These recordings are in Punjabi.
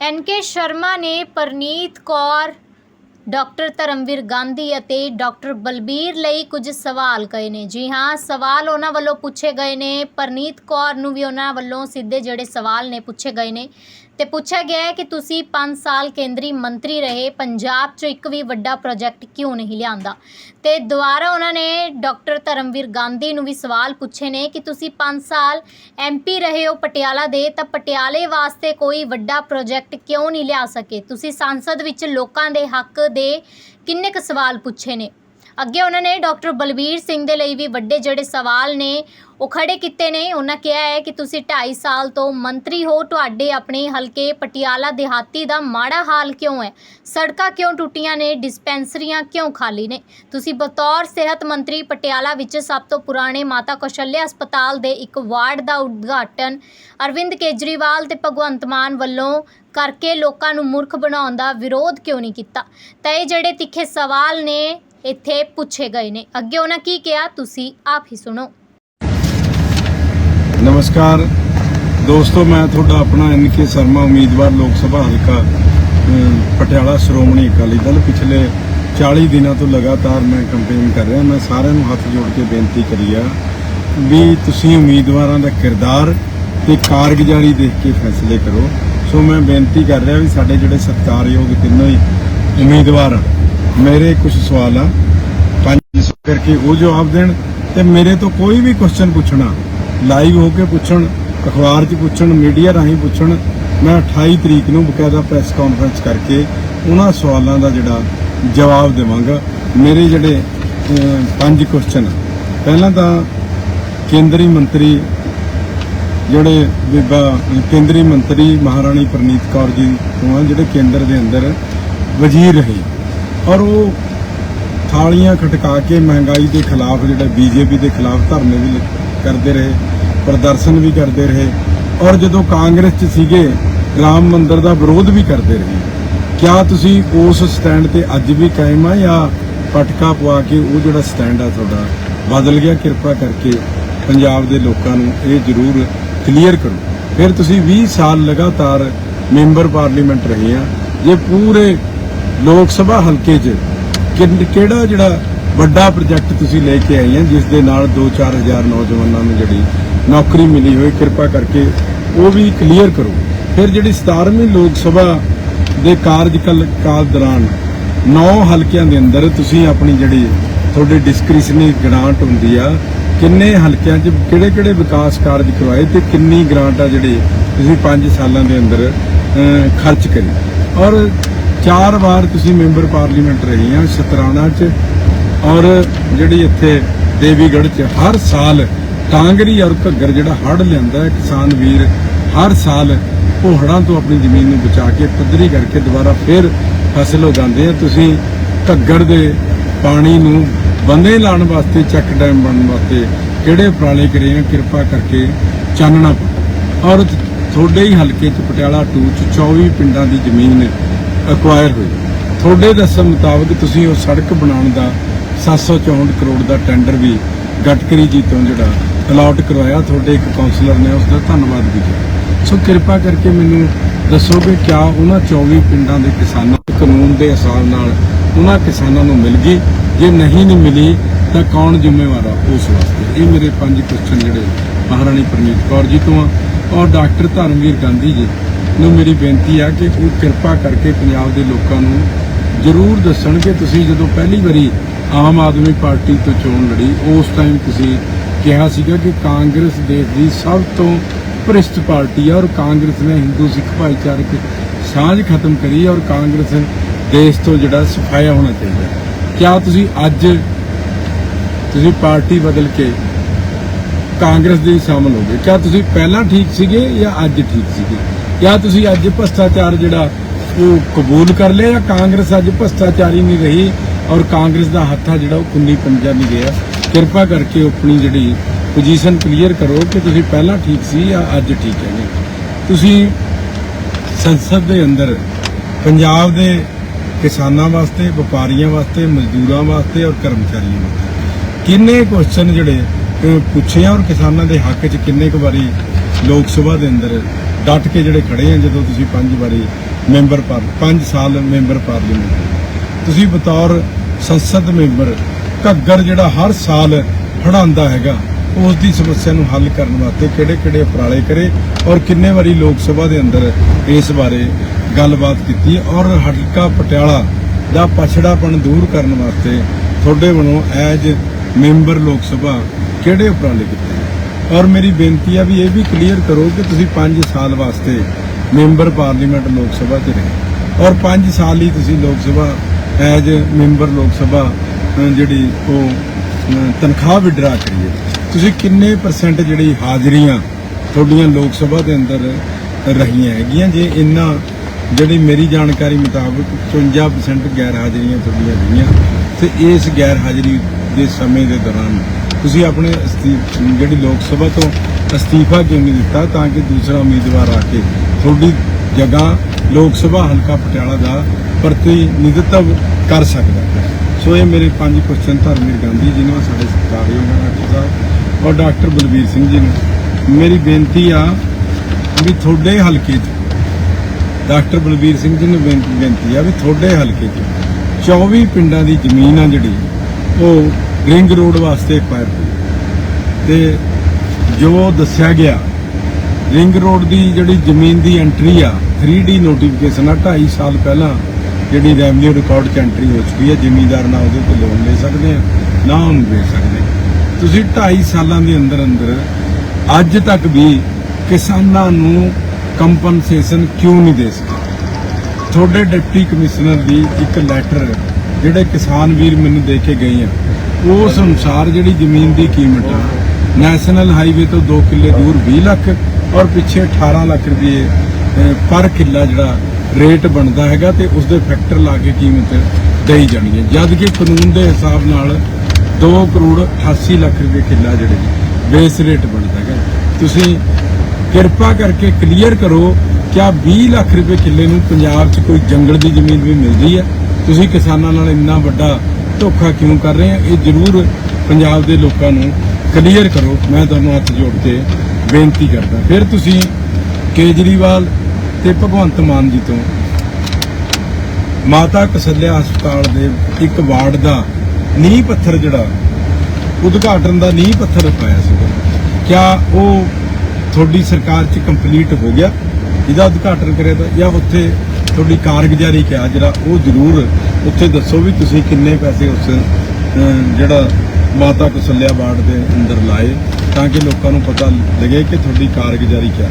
ਐਨਕੇ ਸ਼ਰਮਾ ਨੇ ਪਰਨੀਤ ਕੌਰ, ਡਾਕਟਰ ਧਰਮਵੀਰ ਗਾਂਧੀ ਅਤੇ ਡਾਕਟਰ ਬਲਬੀਰ ਲਈ ਕੁਝ ਸਵਾਲ ਕਹੇ ਨੇ। ਜੀ ਹਾਂ, ਸਵਾਲ ਉਹਨਾਂ ਵੱਲੋਂ ਪੁੱਛੇ ਗਏ ਨੇ। ਪਰਨੀਤ ਕੌਰ ਨੂੰ ਵੀ ਉਹਨਾਂ ਵੱਲੋਂ ਸਿੱਧੇ ਜਿਹੜੇ ਸਵਾਲ ਨੇ ਪੁੱਛੇ ਗਏ ਨੇ। ਤੇ ਪੁੱਛਿਆ ਗਿਆ ਹੈ ਕਿ ਤੁਸੀਂ 5 ਸਾਲ ਕੇਂਦਰੀ ਮੰਤਰੀ ਰਹੇ, ਪੰਜਾਬ 'ਚ ਇੱਕ ਵੀ ਵੱਡਾ ਪ੍ਰੋਜੈਕਟ ਕਿਉਂ ਨਹੀਂ ਲਿਆਂਦਾ? ਤੇ ਦੁਬਾਰਾ ਉਹਨਾਂ ਨੇ ਡਾਕਟਰ ਧਰਮਵੀਰ ਗਾਂਧੀ ਨੂੰ ਵੀ ਸਵਾਲ ਪੁੱਛੇ ਨੇ ਕਿ ਤੁਸੀਂ 5 ਸਾਲ ਐਮਪੀ ਰਹੇ ਹੋ ਪਟਿਆਲਾ ਦੇ, ਤਾਂ ਪਟਿਆਲੇ ਵਾਸਤੇ ਕੋਈ ਵੱਡਾ ਪ੍ਰੋਜੈਕਟ ਕਿਉਂ ਨਹੀਂ ਲਿਆ ਸਕੇ? ਤੁਸੀਂ ਸੰਸਦ ਵਿੱਚ ਲੋਕਾਂ ਦੇ ਹੱਕ ਦੇ ਕਿੰਨੇ ਕੁ ਸਵਾਲ ਪੁੱਛੇ ਨੇ? ਅੱਗੇ ਉਹਨਾਂ ਨੇ ਡਾਕਟਰ ਬਲਬੀਰ ਸਿੰਘ ਦੇ ਲਈ ਵੀ ਵੱਡੇ ਜਿਹੜੇ ਸਵਾਲ ਨੇ, ਉਹ ਖੜੇ ਕੀਤੇ ਨੇ। ਉਹਨਾਂ ਕਿਹਾ ਹੈ ਕਿ ਤੁਸੀਂ 2.5 ਸਾਲ ਤੋਂ ਮੰਤਰੀ ਹੋ, ਤੁਹਾਡੇ ਆਪਣੇ ਹਲਕੇ ਪਟਿਆਲਾ ਦਿਹਾਤੀ ਦਾ ਮਾੜਾ ਹਾਲ ਕਿਉਂ ਹੈ? ਸੜਕਾਂ ਕਿਉਂ ਟੁੱਟੀਆਂ ਨੇ? ਡਿਸਪੈਂਸਰੀਆਂ ਕਿਉਂ ਖਾਲੀ ਨੇ? ਤੁਸੀਂ ਬਤੌਰ ਸਿਹਤ ਮੰਤਰੀ ਪਟਿਆਲਾ ਵਿੱਚ ਸਭ ਤੋਂ ਪੁਰਾਣੇ ਮਾਤਾ ਕੌਸ਼ਲਿਆ ਹਸਪਤਾਲ ਦੇ ਇੱਕ ਵਾਰਡ ਦਾ ਉਦਘਾਟਨ ਅਰਵਿੰਦ ਕੇਜਰੀਵਾਲ ਤੇ ਭਗਵੰਤ ਮਾਨ ਵੱਲੋਂ ਕਰਕੇ ਲੋਕਾਂ ਨੂੰ ਮੂਰਖ ਬਣਾਉਣ ਦਾ ਵਿਰੋਧ ਕਿਉਂ ਨਹੀਂ ਕੀਤਾ? ਤਾਂ ਇਹ ਜਿਹੜੇ ਤਿੱਖੇ ਸਵਾਲ ਨੇ ਇੱਥੇ ਪੁੱਛੇ ਗਏ ਨੇ। ਅੱਗੇ ਉਹਨਾਂ ਕੀ ਕਿਹਾ, ਤੁਸੀਂ ਆਪ ਹੀ ਸੁਣੋ। ਨਮਸਕਾਰ। ਦੋਸਤੋ, ਮੈਂ ਤੁਹਾਡਾ ਆਪਣਾ ਐਨ ਕੇ ਸ਼ਰਮਾ ਉਮੀਦਵਾਰ ਲੋਕ ਸਭਾ ਹਲਕਾ ਪਟਿਆਲਾ ਸ਼੍ਰੋਮਣੀ ਅਕਾਲੀ ਦਲ ਪਿਛਲੇ 40 ਦਿਨਾਂ ਤੋਂ ਲਗਾਤਾਰ ਮੈਂ ਕੰਪੇਨ ਕਰ ਰਿਹਾ। ਮੈਂ ਸਾਰਿਆਂ ਨੂੰ ਹੱਥ ਜੋੜ ਕੇ ਬੇਨਤੀ ਕਰੀ ਆ ਵੀ ਤੁਸੀਂ ਉਮੀਦਵਾਰਾਂ ਦਾ ਕਿਰਦਾਰ ਤੇ ਕਾਰਗੁਜ਼ਾਰੀ ਦੇਖ ਕੇ ਫੈਸਲੇ ਕਰੋ। ਸੋ ਮੈਂ ਬੇਨਤੀ ਕਰ ਰਿਹਾ ਵੀ ਸਾਡੇ ਜਿਹੜੇ ਸਤਿਕਾਰਯੋਗ ਤਿੰਨੋਂ ਹੀ ਉਮੀਦਵਾਰ ਮੇਰੇ ਕੁਝ ਸਵਾਲ ਆ। ਪੰਜ ਕਰਕੇ ਉਹ ਜਵਾਬ ਦੇਣ ਤੇ ਮੇਰੇ ਤੋਂ ਕੋਈ ਵੀ ਕੁਐਸਚਨ ਪੁੱਛਣਾ ਲਾਈਵ ਹੋ ਕੇ ਪੁੱਛਣ, ਅਖਬਾਰ 'ਚ ਪੁੱਛਣ ਮੀਡੀਆ ਰਾਹੀਂ ਪੁੱਛਣ, ਮੈਂ 28 ਤਰੀਕ ਨੂੰ ਬਕਾਇਦਾ ਪ੍ਰੈਸ ਕਾਨਫਰੰਸ ਕਰਕੇ ਉਹਨਾਂ ਸਵਾਲਾਂ ਦਾ ਜਿਹੜਾ ਜਵਾਬ ਦੇਵਾਂਗਾ। ਮੇਰੇ ਜਿਹੜੇ ਪੰਜ ਕੁਐਸਚਨ ਪਹਿਲਾਂ ਤਾਂ ਕੇਂਦਰੀ ਮੰਤਰੀ, ਜਿਹੜੇ ਬੀਬਾ ਕੇਂਦਰੀ ਮੰਤਰੀ ਮਹਾਰਾਣੀ ਪ੍ਰਨੀਤ ਕੌਰ ਜੀ ਤੋਂ ਆ ਜਿਹੜੇ ਕੇਂਦਰ ਦੇ ਅੰਦਰ ਵਜ਼ੀਰ ਰਹੇ। ਔਰ ਉਹ ਥਾਲੀਆਂ ਖਟਕਾ ਕੇ ਮਹਿੰਗਾਈ ਦੇ ਖਿਲਾਫ ਜਿਹੜਾ ਬੀਜੇਪੀ ਦੇ ਖਿਲਾਫ ਧਰਨੇ ਵੀ ਕਰਦੇ ਰਹੇ, ਪ੍ਰਦਰਸ਼ਨ ਵੀ ਕਰਦੇ ਰਹੇ, ਔਰ ਜਦੋਂ ਕਾਂਗਰਸ 'ਚ ਸੀਗੇ, ਰਾਮ ਮੰਦਰ ਦਾ ਵਿਰੋਧ ਵੀ ਕਰਦੇ ਰਹੇ। ਕਿਆ ਤੁਸੀਂ ਉਸ ਸਟੈਂਡ ਤੇ ਅੱਜ ਵੀ ਕਾਇਮ ਆ ਜਾਂ ਪਟਕਾ ਪਵਾ ਕੇ ਉਹ ਜਿਹੜਾ ਸਟੈਂਡ ਆ ਤੁਹਾਡਾ, ਬਦਲ ਗਿਆ ਕਿਰਪਾ ਕਰਕੇ ਪੰਜਾਬ ਦੇ ਲੋਕਾਂ ਨੂੰ ਇਹ ਜ਼ਰੂਰ ਕਲੀਅਰ ਕਰੋ। ਫਿਰ ਤੁਸੀਂ 20 ਸਾਲ ਲਗਾਤਾਰ ਮੈਂਬਰ ਪਾਰਲੀਮੈਂਟ ਰਹੇ ਆ, ਜੇ ਪੂਰੇ ਲੋਕ ਸਭਾ ਹਲਕੇ 'ਚ ਕਿੰਨ- ਕਿਹੜਾ ਜਿਹੜਾ ਵੱਡਾ ਪ੍ਰੋਜੈਕਟ ਤੁਸੀਂ ਲੈ ਕੇ ਆਏ ਆ, ਜਿਸ ਦੇ ਨਾਲ 2-4000 ਨੌਜਵਾਨਾਂ ਨੂੰ ਜਿਹੜੀ ਨੌਕਰੀ ਮਿਲੀ ਹੋਈ, ਕਿਰਪਾ ਕਰਕੇ ਉਹ ਵੀ ਕਲੀਅਰ ਕਰੋ। ਫਿਰ ਜਿਹੜੀ 17ਵੀਂ ਲੋਕ ਸਭਾ ਦੇ ਕਾਰਜਕਾਲ ਕਾਲ ਦੌਰਾਨ ਨੌ ਹਲਕਿਆਂ ਦੇ ਅੰਦਰ ਤੁਸੀਂ ਆਪਣੀ ਜਿਹੜੀ ਤੁਹਾਡੀ ਡਿਸਕ੍ਰਿਸ਼ਨਰੀ ਗ੍ਰਾਂਟ ਹੁੰਦੀ ਆ, ਕਿੰਨੇ ਹਲਕਿਆਂ 'ਚ ਕਿਹੜੇ-ਕਿਹੜੇ ਵਿਕਾਸ ਕਾਰਜ ਕਰਵਾਏ ਤੇ ਕਿੰਨੀ ਗ੍ਰਾਂਟ ਆ ਜਿਹੜੇ ਤੁਸੀਂ 5 ਸਾਲਾਂ ਦੇ ਅੰਦਰ ਖਰਚ ਕਰੀ। ਔਰ ਚਾਰ ਵਾਰ ਤੁਸੀਂ ਮੈਂਬਰ ਪਾਰਲੀਮੈਂਟ ਰਹੀ ਆ ਸ਼ਤਰਾਣਾ 'ਚ ਔਰ ਜਿਹੜੀ ਇੱਥੇ ਦੇਵੀਗੜ੍ਹ 'ਚ ਹਰ ਸਾਲ ਕਾਂਗਰੀ ਔਰ ਘੱਗਰ ਜਿਹੜਾ ਹੜ੍ਹ ਲੈਂਦਾ ਹੈ, ਕਿਸਾਨ ਵੀਰ, ਹਰ ਸਾਲ ਉਹ ਹੜ੍ਹਾਂ ਤੋਂ ਆਪਣੀ ਜ਼ਮੀਨ ਨੂੰ ਬਚਾ ਕੇ ਪੱਧਰੀ ਕਰਕੇ ਦੁਬਾਰਾ ਫਿਰ ਫਸਲ ਉਗਾਉਂਦੇ ਆ। ਤੁਸੀਂ ਘੱਗਰ ਦੇ ਪਾਣੀ ਨੂੰ ਬੰਦੇ ਲਾਉਣ ਵਾਸਤੇ, ਚੱਕ ਡੈਮ ਬਣਨ ਵਾਸਤੇ ਕਿਹੜੇ ਉਪਰਾਲੇ ਕਰੇ ਆ, ਕਿਰਪਾ ਕਰਕੇ ਚਾਨਣਾ ਪਾਓ। ਔਰ ਤੁਹਾਡੇ ਹੀ ਹਲਕੇ 'ਚ ਪਟਿਆਲਾ 2 'ਚ 24 ਪਿੰਡਾਂ ਦੀ ਜ਼ਮੀਨ ਅਕਵਾਇਰ ਹੋਈ। ਤੁਹਾਡੇ ਦੱਸਣ ਮੁਤਾਬਕ ਤੁਸੀਂ ਉਹ ਸੜਕ ਬਣਾਉਣ ਦਾ 764 ਕਰੋੜ ਦਾ ਟੈਂਡਰ ਵੀ ਗਟਕਰੀ ਜੀ ਤੋਂ ਜਿਹੜਾ ਅਲਾਟ ਕਰਵਾਇਆ। ਤੁਹਾਡੇ ਇੱਕ ਕਾਉਂਸਲਰ ਨੇ ਉਸ ਦਾ ਧੰਨਵਾਦ ਵੀ ਕੀਤਾ। ਸੋ ਕਿਰਪਾ ਕਰਕੇ ਮੈਨੂੰ ਦੱਸੋ ਕਿ ਕਿਆ ਉਹਨਾਂ 24 ਪਿੰਡਾਂ ਦੇ ਕਿਸਾਨਾਂ ਕਾਨੂੰਨ ਦੇ ਹਿਸਾਬ ਨਾਲ ਉਹਨਾਂ ਕਿਸਾਨਾਂ ਨੂੰ ਮਿਲ ਗਈ। ਜੇ ਨਹੀਂ ਨਹੀਂ ਮਿਲੀ, ਤਾਂ ਕੌਣ ਜ਼ਿੰਮੇਵਾਰ ਆ ਉਸ ਵਾਸਤੇ? ਇਹ ਮੇਰੇ ਪੰਜ ਕੁਐਸਚਨ ਜਿਹੜੇ ਮਹਾਰਾਣੀ ਪਰਮੀਤ ਕੌਰ ਜੀ ਤੋਂ ਆ। ਔਰ ਡਾਕਟਰ ਧਰਮਵੀਰ ਗਾਂਧੀ ਜੀ ਨੂੰ ਮੇਰੀ ਬੇਨਤੀ ਆ ਕਿ ਉਹ ਕਿਰਪਾ ਕਰਕੇ ਪੰਜਾਬ ਦੇ ਲੋਕਾਂ ਨੂੰ ਜ਼ਰੂਰ ਦੱਸਣ ਕਿ ਤੁਸੀਂ ਜਦੋਂ ਪਹਿਲੀ ਵਾਰੀ ਆਮ ਆਦਮੀ ਪਾਰਟੀ ਤੋਂ ਚੋਣ ਲੜੀ, ਉਸ ਟਾਈਮ ਤੁਸੀਂ ਕਿਹਾ ਸੀਗਾ ਕਿ ਕਾਂਗਰਸ ਦੇਸ਼ ਦੀ ਸਭ ਤੋਂ ਭ੍ਰਿਸ਼ਟ ਪਾਰਟੀ ਆ ਔਰ ਕਾਂਗਰਸ ਨੇ ਹਿੰਦੂ ਸਿੱਖ ਭਾਈਚਾਰਕ ਸਾਂਝ ਖਤਮ ਕਰੀ ਔਰ ਕਾਂਗਰਸ ਦੇਸ਼ ਤੋਂ ਜਿਹੜਾ ਸਫਾਇਆ ਹੋਣਾ ਚਾਹੀਦਾ। ਕਿਆ ਤੁਸੀਂ ਅੱਜ ਤੁਸੀਂ ਪਾਰਟੀ ਬਦਲ ਕੇ ਕਾਂਗਰਸ ਦੇ ਵਿੱਚ ਸ਼ਾਮਲ ਹੋ ਗਏ ਕਿਆ ਤੁਸੀਂ ਪਹਿਲਾਂ ਠੀਕ ਸੀਗੇ ਜਾਂ ਅੱਜ ਠੀਕ ਸੀਗੇ? ਜਾਂ ਤੁਸੀਂ ਅੱਜ ਭ੍ਰਸ਼ਟਾਚਾਰ ਜਿਹੜਾ ਉਹ ਕਬੂਲ ਕਰ ਲਿਆ ਜਾਂ ਕਾਂਗਰਸ ਅੱਜ ਭ੍ਰਸ਼ਟਾਚਾਰੀ ਨਹੀਂ ਰਹੀ ਔਰ ਕਾਂਗਰਸ ਦਾ ਹੱਥ ਆ ਜਿਹੜਾ ਉਹ ਕੁੰਨੀ ਪੰਜਾ ਨਹੀਂ ਗਿਆ ਕਿਰਪਾ ਕਰਕੇ ਆਪਣੀ ਜਿਹੜੀ ਪੋਜੀਸ਼ਨ ਕਲੀਅਰ ਕਰੋ ਕਿ ਤੁਸੀਂ ਪਹਿਲਾਂ ਠੀਕ ਸੀ ਜਾਂ ਅੱਜ ਠੀਕ ਹੈ। ਨਹੀਂ ਤੁਸੀਂ ਸੰਸਦ ਦੇ ਅੰਦਰ ਪੰਜਾਬ ਦੇ ਕਿਸਾਨਾਂ ਵਾਸਤੇ, ਵਪਾਰੀਆਂ ਵਾਸਤੇ, ਮਜ਼ਦੂਰਾਂ ਵਾਸਤੇ ਔਰ ਕਰਮਚਾਰੀਆਂ ਵਾਸਤੇ ਕਿੰਨੇ ਕੁਐਸਚਨ ਜਿਹੜੇ ਪੁੱਛੇ ਆ ਔਰ ਕਿਸਾਨਾਂ ਦੇ ਹੱਕ 'ਚ ਕਿੰਨੇ ਕੁ ਵਾਰੀ ਲੋਕ ਸਭਾ ਦੇ ਅੰਦਰ ਡਟ ਕੇ ਜਿਹੜੇ ਖੜੇ ਆ, ਜਦੋਂ ਤੁਸੀਂ ਪੰਜ ਵਾਰੀ ਮੈਂਬਰ ਪਰ, ਪੰਜ ਸਾਲ ਮੈਂਬਰ ਪਾਰਲੀਮੈਂਟ ਤੁਸੀਂ ਬਤੌਰ ਸੰਸਦ ਮੈਂਬਰ, ਘੱਗਰ ਜਿਹੜਾ ਹਰ ਸਾਲ ਫੜਾਉਂਦਾ ਹੈਗਾ ਉਸ ਦੀ ਸਮੱਸਿਆ ਨੂੰ ਹੱਲ ਕਰਨ ਵਾਸਤੇ ਕਿਹੜੇ ਕਿਹੜੇ ਉਪਰਾਲੇ ਕਰੇ ਔਰ ਕਿੰਨੇ ਵਾਰੀ ਲੋਕ ਸਭਾ ਦੇ ਅੰਦਰ ਇਸ ਬਾਰੇ ਗੱਲਬਾਤ ਕੀਤੀ ਔਰ ਹਲਕਾ ਪਟਿਆਲਾ ਦਾ ਪਛੜਾਪਣ ਦੂਰ ਕਰਨ ਵਾਸਤੇ ਤੁਹਾਡੇ ਵੱਲੋਂ ਐਜ ਮੈਂਬਰ ਲੋਕ ਸਭਾ ਕਿਹੜੇ ਉਪਰਾਲੇ ਕੀਤੇ? ਔਰ ਮੇਰੀ ਬੇਨਤੀ ਆ ਵੀ ਇਹ ਵੀ ਕਲੀਅਰ ਕਰੋ ਕਿ ਤੁਸੀਂ 5 ਸਾਲ ਵਾਸਤੇ ਮੈਂਬਰ ਪਾਰਲੀਮੈਂਟ ਲੋਕ ਸਭਾ 'ਚ ਰਹੇ। ਔਰ 5 ਸਾਲ ਹੀ ਤੁਸੀਂ ਲੋਕ ਸਭਾ ਐਜ ਮੈਂਬਰ ਲੋਕ ਸਭਾ ਜਿਹੜੀ ਉਹ ਤਨਖਾਹ ਵਿਡਰਾ ਕਰੀਏ ਤੁਸੀਂ ਕਿੰਨੇ ਪਰਸੈਂਟ ਜਿਹੜੀ ਹਾਜ਼ਰੀਆਂ ਤੁਹਾਡੀਆਂ ਲੋਕ ਸਭਾ ਦੇ ਅੰਦਰ ਰਹੀਆਂ ਹੈਗੀਆਂ? ਜੇ ਇੰਨਾ, ਜਿਹੜੀ ਮੇਰੀ ਜਾਣਕਾਰੀ ਮੁਤਾਬਕ 54% ਗੈਰ ਹਾਜ਼ਰੀਆਂ ਤੁਹਾਡੀਆਂ ਰਹੀਆਂ, ਤੇ ਇਸ ਗੈਰ ਹਾਜ਼ਰੀ ਦੇ ਸਮੇਂ ਦੇ ਦੌਰਾਨ ਤੁਸੀਂ ਆਪਣੇ ਅਸਤੀਫ ਜਿਹੜੀ ਲੋਕ ਸਭਾ ਤੋਂ ਅਸਤੀਫਾ ਕਿਉਂ ਨਹੀਂ ਦਿੱਤਾ ਤਾਂ ਕਿ ਦੂਸਰਾ ਉਮੀਦਵਾਰ ਆ ਕੇ ਤੁਹਾਡੀ ਜਗ੍ਹਾ ਲੋਕ ਸਭਾ ਹਲਕਾ ਪਟਿਆਲਾ ਦਾ ਪ੍ਰਤੀਨਿਧਤਵ ਕਰ ਸਕਦਾ ਹੈ? ਸੋ ਇਹ ਮੇਰੇ ਪੰਜ ਕੁਐਸਚਨ ਧਰਮਵੀਰ ਗਾਂਧੀ ਜੀ ਨੂੰ ਸਾਡੇ ਸਤਿਕਾਰਯੋਗ ਡਾਕਟਰ ਸਾਹਿਬ ਔਰ ਡਾਕਟਰ ਬਲਬੀਰ ਸਿੰਘ ਜੀ ਨੂੰ। ਮੇਰੀ ਬੇਨਤੀ ਆ ਵੀ ਤੁਹਾਡੇ ਹਲਕੇ 'ਚ, ਡਾਕਟਰ ਬਲਬੀਰ ਸਿੰਘ ਜੀ ਨੂੰ ਬੇਨਤੀ ਬੇਨਤੀ ਆ ਵੀ ਤੁਹਾਡੇ ਹਲਕੇ 'ਚ 24 ਪਿੰਡਾਂ ਦੀ ਜ਼ਮੀਨ ਆ ਜਿਹੜੀ, ਉਹ ਰਿੰਗ ਰੋਡ ਵਾਸਤੇ ਐਕਵਾਇਰ ਤੇ ਜੋ ਦੱਸਿਆ ਗਿਆ ਰਿੰਗ ਰੋਡ ਦੀ ਜਿਹੜੀ ਜ਼ਮੀਨ ਦੀ ਐਂਟਰੀ ਆ 3D ਨੋਟੀਫਿਕੇਸ਼ਨ ਆ 2.5 ਸਾਲ ਪਹਿਲਾਂ ਜਿਹੜੀ ਰੈਵਨਿਊ ਰਿਕਾਰਡ 'ਚ ਐਂਟਰੀ ਹੋ ਚੁੱਕੀ ਹੈ ਜ਼ਿਮੀਂਦਾਰ ਨਾ ਉਹਦੇ ਤੇ ਲੋਨ ਲੈ ਸਕਦੇ ਆ, ਨਾ ਉਹਨੂੰ ਵੇਚ ਸਕਦੇ। ਤੁਸੀਂ 2.5 ਸਾਲਾਂ ਦੇ ਅੰਦਰ ਅੰਦਰ ਅੱਜ ਤੱਕ ਵੀ ਕਿਸਾਨਾਂ ਨੂੰ ਕੰਪਨਸੇਸ਼ਨ ਕਿਉਂ ਨਹੀਂ ਦੇ ਸਕੇ? ਤੁਹਾਡੇ ਡਿਪਟੀ ਕਮਿਸ਼ਨਰ ਦੀ ਇੱਕ ਲੈਟਰ ਜਿਹੜੇ ਕਿਸਾਨ ਵੀਰ ਮੈਨੂੰ ਦੇ ਕੇ ਗਏ ਆ ਉਸ ਅਨੁਸਾਰ ਜਿਹੜੀ ਜ਼ਮੀਨ ਦੀ ਕੀਮਤ ਆ, ਨੈਸ਼ਨਲ ਹਾਈਵੇ ਤੋਂ 2 ਕਿੱਲੇ ਦੂਰ 20 ਲੱਖ ਔਰ ਪਿੱਛੇ 18 ਲੱਖ ਰੁਪਏ ਪਰ ਕਿੱਲਾ ਜਿਹੜਾ ਰੇਟ ਬਣਦਾ ਹੈਗਾ ਤੇ ਉਸ ਦੇ ਫੈਕਟਰ ਲਾ ਕੇ ਕੀਮਤ ਦੇਈ ਜਾਣੀ ਹੈ। ਜਦ ਕਿ ਕਾਨੂੰਨ ਦੇ ਹਿਸਾਬ ਨਾਲ 2 ਕਰੋੜ 88 ਲੱਖ ਰੁਪਏ ਕਿੱਲਾ ਜਿਹੜੇ ਬੇਸ ਰੇਟ ਬਣਦਾ ਹੈਗਾ। ਤੁਸੀਂ ਕਿਰਪਾ ਕਰਕੇ ਕਲੀਅਰ ਕਰੋ ਕਿਆ 20 ਲੱਖ ਰੁਪਏ ਕਿੱਲੇ ਨੂੰ ਪੰਜਾਬ 'ਚ ਕੋਈ ਜੰਗਲ ਦੀ ਜ਼ਮੀਨ ਵੀ ਮਿਲਦੀ ਹੈ। ਤੁਸੀਂ ਕਿਸਾਨਾਂ ਨਾਲ ਇੰਨਾ ਵੱਡਾ ਧੋਖਾ ਕਿਉਂ ਕਰ ਰਹੇ ਆ ਇਹ ਜ਼ਰੂਰ ਪੰਜਾਬ ਦੇ ਲੋਕਾਂ ਨੂੰ ਕਲੀਅਰ ਕਰੋ। ਮੈਂ ਤੁਹਾਨੂੰ ਹੱਥ ਜੋੜ ਕੇ ਬੇਨਤੀ ਕਰਦਾ। ਫਿਰ ਤੁਸੀਂ ਕੇਜਰੀਵਾਲ ਤੇ ਭਗਵੰਤ ਮਾਨ ਜੀ ਤੋਂ ਮਾਤਾ ਕਸਲਿਆ ਹਸਪਤਾਲ ਦੇ ਇੱਕ ਵਾਰਡ ਦਾ ਨੀਂਹ ਪੱਥਰ ਜਿਹੜਾ, ਉਦਘਾਟਨ ਦਾ ਨੀਂਹ ਪੱਥਰ ਪਾਇਆ ਸੀਗਾ। ਕਿਆ ਉਹ ਤੁਹਾਡੀ ਸਰਕਾਰ 'ਚ ਕੰਪਲੀਟ ਹੋ ਗਿਆ? ਇਹਦਾ ਉਦਘਾਟਨ ਕਰਿਆ ਤਾਂ ਜਾਂ ਉੱਥੇ ਤੁਹਾਡੀ ਕਾਰਗੁਜ਼ਾਰੀ ਕਿਆ, ਜਿਹੜਾ ਉਹ ਜ਼ਰੂਰ ਉੱਥੇ ਦੱਸੋ ਵੀ ਤੁਸੀਂ ਕਿੰਨੇ ਪੈਸੇ ਉਸ ਜਿਹੜਾ ਮਾਤਾ ਕਸਲਿਆ ਵਾਰਡ ਦੇ ਅੰਦਰ ਲਾਏ, ਤਾਂ ਕਿ ਲੋਕਾਂ ਨੂੰ ਪਤਾ ਲੱਗੇ ਕਿ ਤੁਹਾਡੀ ਕਾਰਗੁਜ਼ਾਰੀ ਕਿਆ।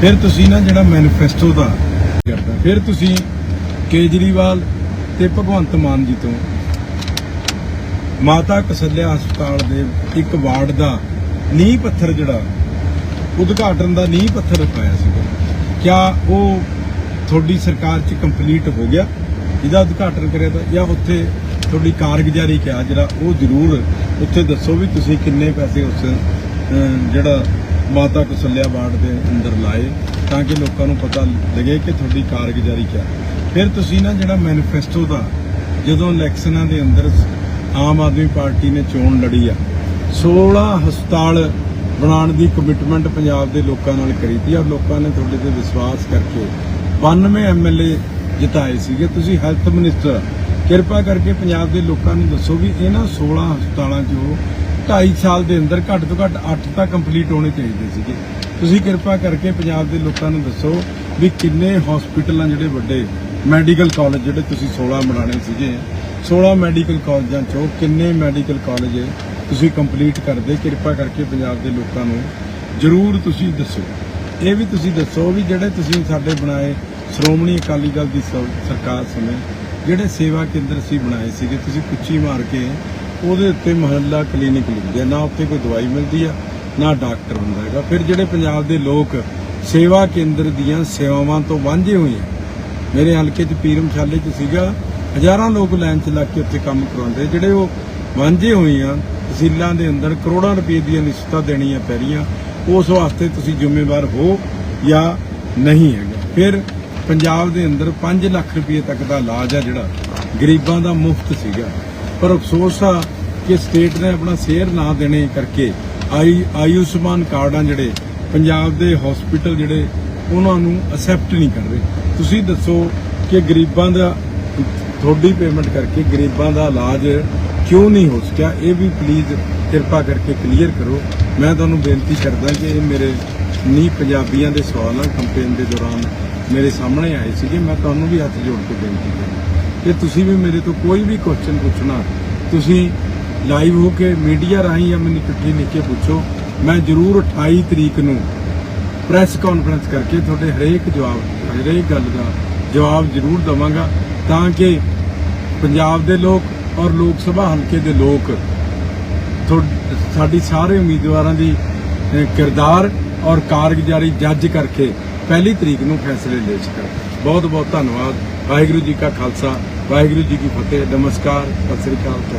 ਫਿਰ ਤੁਸੀਂ ਨਾ ਜਿਹੜਾ ਮੈਨੀਫੈਸਟੋ ਦਾ ਕਰਦਾ ਫਿਰ ਤੁਸੀਂ ਕੇਜਰੀਵਾਲ ਤੇ ਭਗਵੰਤ ਮਾਨ ਜੀ ਤੋਂ ਮਾਤਾ ਕਸਲਿਆ ਹਸਪਤਾਲ ਦੇ ਇੱਕ ਵਾਰਡ ਦਾ ਨੀਂਹ ਪੱਥਰ ਜਿਹੜਾ, ਉਦਘਾਟਨ ਦਾ ਨੀਂਹ ਪੱਥਰ ਪਾਇਆ ਸੀਗਾ। ਕਿਆ ਉਹ ਤੁਹਾਡੀ ਸਰਕਾਰ 'ਚ ਕੰਪਲੀਟ ਹੋ ਗਿਆ? ਜਿਹਦਾ ਉਦਘਾਟਨ ਕਰਿਆ ਤਾਂ, ਜਾਂ ਉੱਥੇ ਤੁਹਾਡੀ ਕਾਰਗੁਜ਼ਾਰੀ ਕਿਹਾ ਜਿਹੜਾ ਉਹ ਜ਼ਰੂਰ ਉੱਥੇ ਦੱਸੋ ਵੀ ਤੁਸੀਂ ਕਿੰਨੇ ਪੈਸੇ ਉਸ ਜਿਹੜਾ ਮਾਤਾ ਕਸਲਿਆ ਵਾਰਡ ਦੇ ਅੰਦਰ ਲਾਏ, ਤਾਂ ਕਿ ਲੋਕਾਂ ਨੂੰ ਪਤਾ ਲੱਗੇ ਕਿ ਤੁਹਾਡੀ ਕਾਰਗੁਜ਼ਾਰੀ ਕਿਆ। ਫਿਰ ਤੁਸੀਂ ਨਾ ਜਿਹੜਾ ਮੈਨੀਫੈਸਟੋ ਦਾ, ਜਦੋਂ ਇਲੈਕਸ਼ਨਾਂ ਦੇ ਅੰਦਰ ਆਮ ਆਦਮੀ ਪਾਰਟੀ ਨੇ ਚੋਣ ਲੜੀ ਆ 16 ਹਸਪਤਾਲ ਬਣਾਉਣ ਦੀ ਕਮਿਟਮੈਂਟ ਪੰਜਾਬ ਦੇ ਲੋਕਾਂ ਨਾਲ ਕਰੀ ਤੀ, ਔਰ ਲੋਕਾਂ ਨੇ ਤੁਹਾਡੇ ਤੇ ਵਿਸ਼ਵਾਸ ਕਰਕੇ 92 ਐਮਐਲਏ ਜਿਤਾਏ ਸੀਗੇ। ਤੁਸੀਂ ਹੈਲਥ ਮਿਨਿਸਟਰ ਕਿਰਪਾ ਕਰਕੇ ਪੰਜਾਬ ਦੇ ਲੋਕਾਂ ਨੂੰ ਦੱਸੋ ਵੀ ਇਹਨਾਂ 16 ਹਸਪਤਾਲਾਂ 'ਚੋਂ 2.5 ਸਾਲ ਦੇ ਅੰਦਰ ਘੱਟ ਤੋਂ ਘੱਟ 8 ਤਾਂ ਕੰਪਲੀਟ ਹੋਣੇ ਚਾਹੀਦੇ ਸੀਗੇ। ਤੁਸੀਂ ਕਿਰਪਾ ਕਰਕੇ ਪੰਜਾਬ ਦੇ ਲੋਕਾਂ ਨੂੰ ਦੱਸੋ ਵੀ ਕਿੰਨੇ ਹਸਪੀਟਲਾਂ ਜਿਹੜੇ ਵੱਡੇ ਮੈਡੀਕਲ ਕਾਲਜ ਜਿਹੜੇ ਤੁਸੀਂ 16 ਬਣਾਉਣੇ ਸੀਗੇ 16 ਮੈਡੀਕਲ ਕਾਲਜਾਂ 'ਚੋਂ ਕਿੰਨੇ ਮੈਡੀਕਲ ਕਾਲਜ ਤੁਸੀਂ ਕੰਪਲੀਟ ਕਰਦੇ? ਕਿਰਪਾ ਕਰਕੇ ਪੰਜਾਬ ਦੇ ਲੋਕਾਂ ਨੂੰ ਜ਼ਰੂਰ ਤੁਸੀਂ ਦੱਸੋ। ਇਹ ਵੀ ਤੁਸੀਂ ਦੱਸੋ ਵੀ ਜਿਹੜੇ ਤੁਸੀਂ ਸਾਡੇ ਬਣਾਏ ਸ਼੍ਰੋਮਣੀ ਅਕਾਲੀ ਦਲ ਦੀ ਸ- ਸਰਕਾਰ ਸਮੇਂ ਜਿਹੜੇ ਸੇਵਾ ਕੇਂਦਰ ਸੀ ਬਣਾਏ ਸੀਗੇ, ਤੁਸੀਂ ਕੁੱਚੀ ਮਾਰ ਕੇ ਉਹਦੇ ਉੱਤੇ ਮਹੱਲਾ ਕਲੀਨਿਕ ਲਿਖਦੇ ਆ, ਨਾ ਉੱਥੇ ਕੋਈ ਦਵਾਈ ਮਿਲਦੀ ਆ, ਨਾ ਡਾਕਟਰ ਹੁੰਦਾ ਹੈਗਾ। ਫਿਰ ਜਿਹੜੇ ਪੰਜਾਬ ਦੇ ਲੋਕ ਸੇਵਾ ਕੇਂਦਰ ਦੀਆਂ ਸੇਵਾਵਾਂ ਤੋਂ ਵਾਂਝੇ ਹੋਏ ਆ, ਮੇਰੇ ਹਲਕੇ 'ਚ ਪੀਰਮਸ਼ਾਲੇ 'ਚ ਸੀਗਾ, ਹਜ਼ਾਰਾਂ ਲੋਕ ਲਾਈਨ 'ਚ ਲੱਗ ਕੇ ਉੱਥੇ ਕੰਮ ਕਰਵਾਉਂਦੇ ਜਿਹੜੇ ਉਹ ਵਾਂਝੇ ਹੋਏ ਆ, ਤਹਿਸੀਲਾਂ ਦੇ ਅੰਦਰ ਕਰੋੜਾਂ ਰੁਪਏ ਦੀਆਂ ਨਿਸ਼ਚਿਤਾਂ ਦੇਣੀਆਂ ਪੈ ਰਹੀਆਂ, ਉਸ ਵਾਸਤੇ ਤੁਸੀਂ ਜ਼ਿੰਮੇਵਾਰ ਹੋ ਜਾਂ ਨਹੀਂ ਹੈਗਾ। ਫਿਰ ਪੰਜਾਬ ਦੇ ਅੰਦਰ 5 ਲੱਖ ਰੁਪਏ ਤੱਕ ਦਾ ਇਲਾਜ ਆ ਜਿਹੜਾ, ਗਰੀਬਾਂ ਦਾ ਮੁਫਤ ਸੀਗਾ। ਪਰ ਅਫਸੋਸ ਆ ਕਿ ਸਟੇਟ ਨੇ ਆਪਣਾ ਸ਼ੇਅਰ ਨਾ ਦੇਣੇ ਕਰਕੇ ਆਈ ਆਯੁਸ਼ਮਾਨ ਕਾਰਡਾਂ ਜਿਹੜੇ, ਪੰਜਾਬ ਦੇ ਹਸਪੀਟਲ ਜਿਹੜੇ, ਉਹਨਾਂ ਨੂੰ ਅਸੈਪਟ ਨਹੀਂ ਕਰ ਰਹੇ। ਤੁਸੀਂ ਦੱਸੋ ਕਿ ਗਰੀਬਾਂ ਦਾ, ਤੁਹਾਡੀ ਪੇਮੈਂਟ ਕਰਕੇ ਗਰੀਬਾਂ ਦਾ ਇਲਾਜ ਕਿਉਂ ਨਹੀਂ ਹੋ ਸਕਿਆ? ਇਹ ਵੀ ਪਲੀਜ਼ ਕਿਰਪਾ ਕਰਕੇ ਕਲੀਅਰ ਕਰੋ। ਮੈਂ ਤੁਹਾਨੂੰ ਬੇਨਤੀ ਕਰਦਾ ਕਿ ਇਹ ਮੇਰੇ ਨੀ ਪੰਜਾਬੀਆਂ ਦੇ ਸਵਾਲ ਆ ਕੰਪੇਨ ਦੇ ਦੌਰਾਨ ਮੇਰੇ ਸਾਹਮਣੇ ਆਏ ਸੀਗੇ, ਮੈਂ ਤੁਹਾਨੂੰ ਵੀ ਹੱਥ ਜੋੜ ਕੇ ਬੇਨਤੀ ਕਰਦਾ ਕਿ ਤੁਸੀਂ ਵੀ ਮੇਰੇ ਤੋਂ ਕੋਈ ਵੀ ਕੁਐਸਚਨ ਪੁੱਛਣਾ, ਤੁਸੀਂ ਲਾਈਵ ਹੋ ਕੇ ਮੀਡੀਆ ਰਾਹੀਂ ਜਾਂ ਮੈਨੂੰ ਚਿੱਠੀ ਲਿਖ ਕੇ ਪੁੱਛੋ, ਮੈਂ ਜ਼ਰੂਰ 28 ਤਰੀਕ ਨੂੰ ਪ੍ਰੈਸ ਕਾਨਫਰੰਸ ਕਰਕੇ ਤੁਹਾਡੇ ਹਰੇਕ ਜਵਾਬ, ਹਰੇਕ ਗੱਲ ਦਾ ਜਵਾਬ ਜ਼ਰੂਰ ਦਵਾਂਗਾ, ਤਾਂ ਕਿ ਪੰਜਾਬ ਦੇ ਲੋਕ ਔਰ ਲੋਕ ਸਭਾ ਹਲਕੇ ਦੇ ਲੋਕ ਤੁਹਾ- ਸਾਡੀ ਸਾਰੇ ਉਮੀਦਵਾਰਾਂ ਦੀ ਕਿਰਦਾਰ ਔਰ ਕਾਰਗੁਜ਼ਾਰੀ ਜੱਜ ਕਰਕੇ ਪਹਿਲੀ ਤਰੀਕ ਨੂੰ ਫੈਸਲੇ ਲੈ ਸਕਣ ਬਹੁਤ ਬਹੁਤ ਧੰਨਵਾਦ। ਵਾਹਿਗੁਰੂ ਜੀ ਕਾ ਖਾਲਸਾ, ਵਾਹਿਗੁਰੂ ਜੀ ਕੀ ਫਤਿਹ। ਨਮਸਕਾਰ। ਸਤਿ ਸ੍ਰੀ ਅਕਾਲ।